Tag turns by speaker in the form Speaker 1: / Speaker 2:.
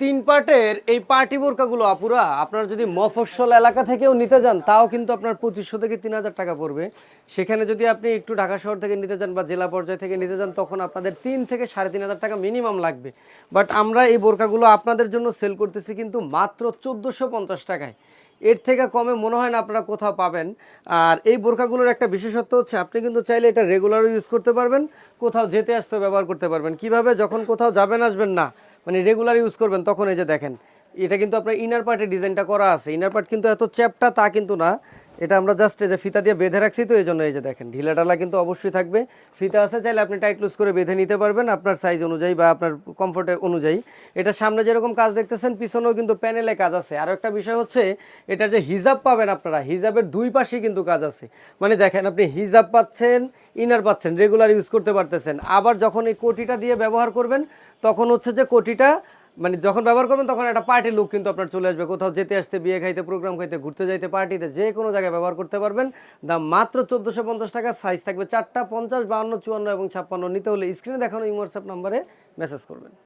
Speaker 1: তিন পার্টের এই পার্টি বোরকাগুলো, আপুরা, আপনার যদি মফস্বল এলাকা থেকেও নিতে যান, তাও কিন্তু আপনার পঁচিশশো থেকে তিন হাজার টাকা পড়বে। সেখানে যদি আপনি একটু ঢাকা শহর থেকে নিতে যান বা জেলা পর্যায় থেকে নিতে যান, তখন আপনাদের তিন থেকে সাড়ে তিন হাজার টাকা মিনিমাম লাগবে। বাট আমরা এই বোরকাগুলো আপনাদের জন্য সেল করতেছি কিন্তু মাত্র চোদ্দোশো পঞ্চাশ টাকায়। এর থেকে কমে মনে হয় না আপনারা কোথাও পাবেন। আর এই বোরকাগুলোর একটা বিশেষত্ব হচ্ছে, আপনি কিন্তু চাইলে এটা রেগুলারও ইউজ করতে পারবেন, কোথাও যেতে আসতে ব্যবহার করতে পারবেন। কীভাবে, যখন কোথাও যাবেন, আসবেন না। মানে রেগুলার ইউজ করবেন, তখন এই যে দেখেন, এটা কিন্তু আপনার ইনার পার্টে ডিজাইনটা করা আছে। ইনার পার্ট কিন্তু এত চ্যাপটা তা কিন্তু না। এটা আমরা জাস্ট এই যে ফিতা দিয়ে বেঁধে রাখছি তো এই জন্য এই যে দেখেন, ঢিলা ঢালা কিন্তু অবশ্যই থাকবে। ফিতা আছে, চাইলে আপনি টাইট লুজ করে বেঁধে নিতে পারবেন আপনার সাইজ অনুযায়ী বা আপনার কমফোর্টের অনুযায়ী। এটা সামনে যেরকম কাজ দেখতেছেন, পিছনেও কিন্তু প্যানেলে কাজ আছে। আর একটা বিষয় হচ্ছে এটা যে হিজাব পাবেন আপনারা, হিজাবের দুই পাশেই কিন্তু কাজ আছে। মানে দেখেন, আপনি হিজাব পাচ্ছেন ইনার পাচ্ছেন রেগুলার ইউজ করতে পারতেছেন। আবার যখন এই কোটিটা দিয়ে ব্যবহার করবেন, তখন হচ্ছে যে কোটিটা মানে যখন ব্যবহার করবেন, তখন একটা পার্টি লুক কিন্তু আপনার চলে আসবে। কোথাও যেতে আসতে, বিয়ে খাইতে প্রোগ্রাম খাইতে, ঘুরতে যাইতে পার্টিতে যে কোনো জায়গায় ব্যবহার করতে পারবেন। দাম মাত্র চোদ্দোশো পঞ্চাশ টাকা সাইজ থাকবে চারটা, পঞ্চাশ বাউন্ন চুয়ান্ন এবং ছাপ্পান্ন। নিতে হলে স্ক্রিনে দেখানো হোয়াটসঅ্যাপ নাম্বারে মেসেজ করবেন।